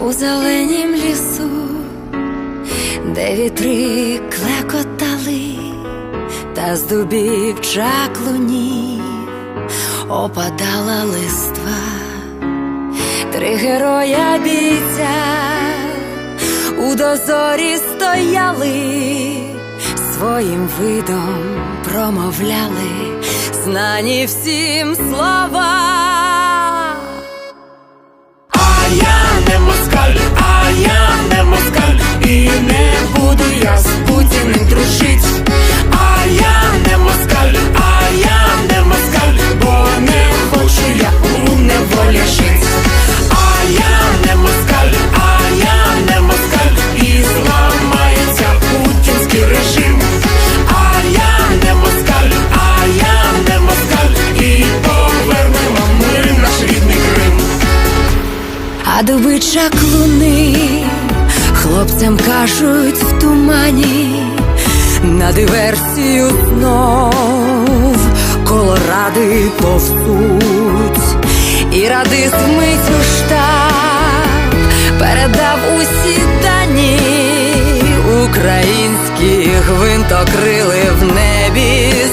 у зеленім лісу, де вітри клекотали, та з дубів чаклунів опадала листва, три героя бійця у дозорі стояли, своїм видом промовляли знані всім слова. А дуби чаклуни хлопцям кажуть в тумані на диверсію знов колоради повзуть, і радист вмить у штаб передав усі дані українські гвинтокрили в небі.